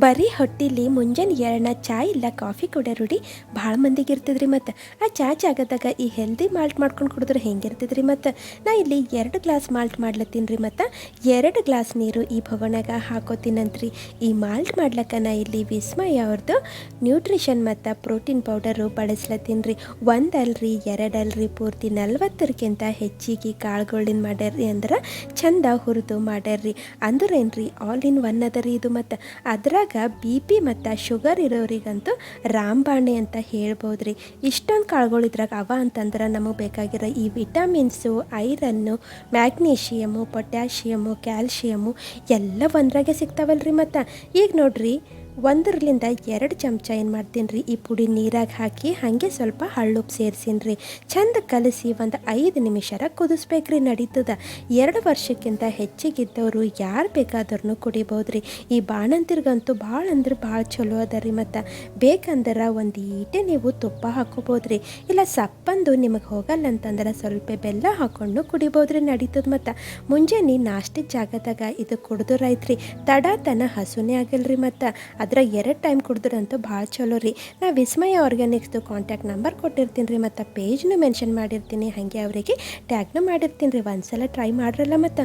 ಬರೀ ಹೊಟ್ಟಿಲಿ ಮುಂಜಾನೆ ಎರಡನ ಚಾಯ್ ಇಲ್ಲ ಕಾಫಿ ಕೂಡ ರೂಢಿ. ಭಾಳ ಮಂದಿಗೆ ಇರ್ತದ್ರಿ ಮತ್ತು. ಆ ಚಾ ಜಾಗದಾಗ ಈ ಹೆಲ್ದಿ ಮಾಲ್ಟ್ ಮಾಡ್ಕೊಂಡು ಕುಡಿದ್ರೆ ಹೆಂಗಿರ್ತದ್ರಿ ಮತ್ತು? ನಾ ಇಲ್ಲಿ ಎರಡು ಗ್ಲಾಸ್ ಮಾಲ್ಟ್ ಮಾಡ್ಲತ್ತೀನಿ ರೀ ಮತ್ತು. ಎರಡು ಗ್ಲಾಸ್ ನೀರು ಈ ಭವನಾಗ ಹಾಕೋತೀನಂತ್ರಿ. ಈ ಮಾಲ್ಟ್ ಮಾಡ್ಲಕ್ಕ ನಾ ಇಲ್ಲಿ ವಿಸ್ಮಯ ಅವ್ರದ್ದು ನ್ಯೂಟ್ರಿಷನ್ ಮತ್ತು ಪ್ರೋಟೀನ್ ಪೌಡರು ಬಳಸ್ಲತ್ತೀನಿ ರೀ ಒಂದಲ್ರಿ ಎರಡಲ್ರಿ ಪೂರ್ತಿ ನಲ್ವತ್ತರಕ್ಕಿಂತ ಹೆಚ್ಚಿಗೆ ಕಾಳುಗಳಿಂದ ಮಾಡ್ಯಾರ್ರಿ ಅಂದ್ರೆ ಚಂದ ಹುರಿದು ಮಾಡ್ಯಾರ್ರಿ. ಅಂದ್ರೇನ್ರಿ ಆಲ್ ಇನ್ ಒನ್ ಅದ ರೀ ಇದು ಮತ್ತು. ಅದ್ರಾಗ ಬಿ ಪಿ ಮತ್ತು ಶುಗರ್ ಇರೋರಿಗಂತೂ ರಾಮಬಾಣೆ ಅಂತ ಹೇಳ್ಬೋದು ರೀ ಇಷ್ಟೊಂದು ಕಾಳುಗಳು ಇದ್ರಾಗ ಅವ ಅಂತಂದ್ರೆ ನಮಗೆ ಬೇಕಾಗಿರೋ ಈ vitamins, iron, magnesium, potassium, calcium ಎಲ್ಲ ಒಂದ್ರಾಗೆ ಸಿಗ್ತಾವಲ್ರಿ ಮತ್ತು. ಈಗ ನೋಡ್ರಿ ಒಂದರಲಿಂದ ಎರಡು ಚಮಚ ಏನು ಮಾಡ್ತೀನಿ ರೀ ಈ ಪುಡಿ ನೀರಾಗಿ ಹಾಕಿ ಹಾಗೆ ಸ್ವಲ್ಪ ಹಳ್ಳುಪ್ಪು ಸೇರಿಸೀನಿ ರೀ ಚಂದ ಕಲಸಿ ಒಂದು ಐದು ನಿಮಿಷರ ಕುದಿಸ್ಬೇಕ್ರಿ ನಡೀತದ. ಎರಡು ವರ್ಷಕ್ಕಿಂತ ಹೆಚ್ಚಿಗಿದ್ದವರು ಯಾರು ಬೇಕಾದ್ರೂ ಕುಡಿಬೋದು ರೀ ಈ ಬಾಣಂತಿರ್ಗಂತೂ ಭಾಳ ಅಂದ್ರೆ ಭಾಳ ಚಲೋ ಅದ ರೀ ಮತ್ತು. ಬೇಕಂದ್ರೆ ಒಂದು ಈಟೆ ನೀವು ತುಪ್ಪ ಹಾಕೋಬೋದು ರೀ ಇಲ್ಲ ಸಪ್ಪಂದು ನಿಮಗೆ ಹೋಗಲ್ಲ ಅಂತಂದ್ರೆ ಸ್ವಲ್ಪ ಬೆಲ್ಲ ಹಾಕೊಂಡು ಕುಡಿಬೋದು ರೀ ನಡೀತದ ಮತ್ತು. ಮುಂಜಾನೆ ನಾಷ್ಟಕ್ಕೆ ಜಾಗದಾಗ ಇದು ಕುಡ್ದುರಾಯ್ತು ರೀ ತಡತನ ಹಸುನೇ ಆಗಲ್ರಿ ಮತ್ತು. ಅದ್ರ ಎರಡು ಟೈಮ್ ಕುಡಿದ್ರಂತೂ ಭಾಳ ಚಲೋ ರೀ. ನಾ ವಿಸ್ಮಯ ಆರ್ಗ್ಯಾನಿಕ್ಸ್ದು ಕಾಂಟ್ಯಾಕ್ಟ್ ನಂಬರ್ ಕೊಟ್ಟಿರ್ತೀನಿ ರೀ ಮತ್ತು ಪೇಜ್ನು ಮೆನ್ಷನ್ ಮಾಡಿರ್ತೀನಿ, ಹಾಗೆ ಅವರಿಗೆ ಟ್ಯಾಗ್ನು ಮಾಡಿರ್ತೀನಿ ರೀ. ಒಂದ್ಸಲ ಟ್ರೈ ಮಾಡ್ರಲ್ಲ ಮತ್ತು.